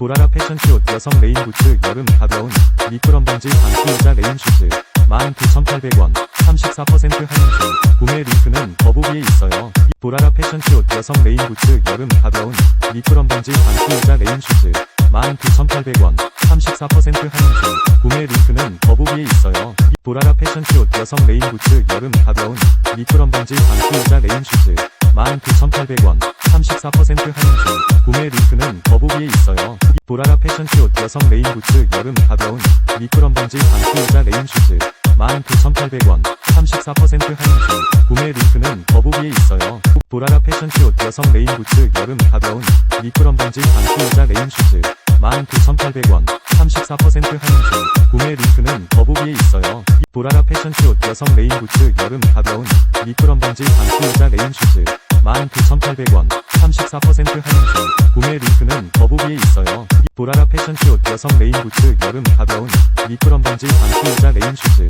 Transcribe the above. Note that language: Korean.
보라라 패션쇼 여성 레인 부츠 여름 가벼운 미끄럼 반지 방수 의자 레인 슈즈 19,800원 34% 할인 중 구매 링크는 더보기에 있어요. 보라라 패션쇼 여성 레인 부츠 여름 가벼운 미끄럼 반지 방수 의자 레인 슈즈 19,800원 34% 할인 중 구매 링크는 더보기에 있어요. 보라라 패션쇼 여성 레인 부츠 여름 가벼운 미끄럼 반지 방수 의자 레인 슈즈 19,800원 34% 할인 중 구매 링크는 더보기에 있어요. 보라라 패션쇼 여성 레인 부츠 여름 가벼운 미끄럼 반지 방수 의자 레인 슈즈 19,800원 34% 할인 중 구매 링크는 더보기에 있어요. 보라라 패션쇼 여성 레인 부츠 여름 가벼운 미끄럼 반지 방수 의자 레인 슈즈 19,800원 34% 할인 중 구매 링크는 더보기에 있어요. 보라라 패션쇼 여성 레인 부츠 여름 가벼운 미끄럼 반지 방수 의자 레인 슈즈 19,800원 34% 할인 중 구매 링크는 더보기에 있어요. 보라라 패션쇼 여성 레인 부츠 여름 가벼운 미끄럼 반지 방수 의자 레인 슈즈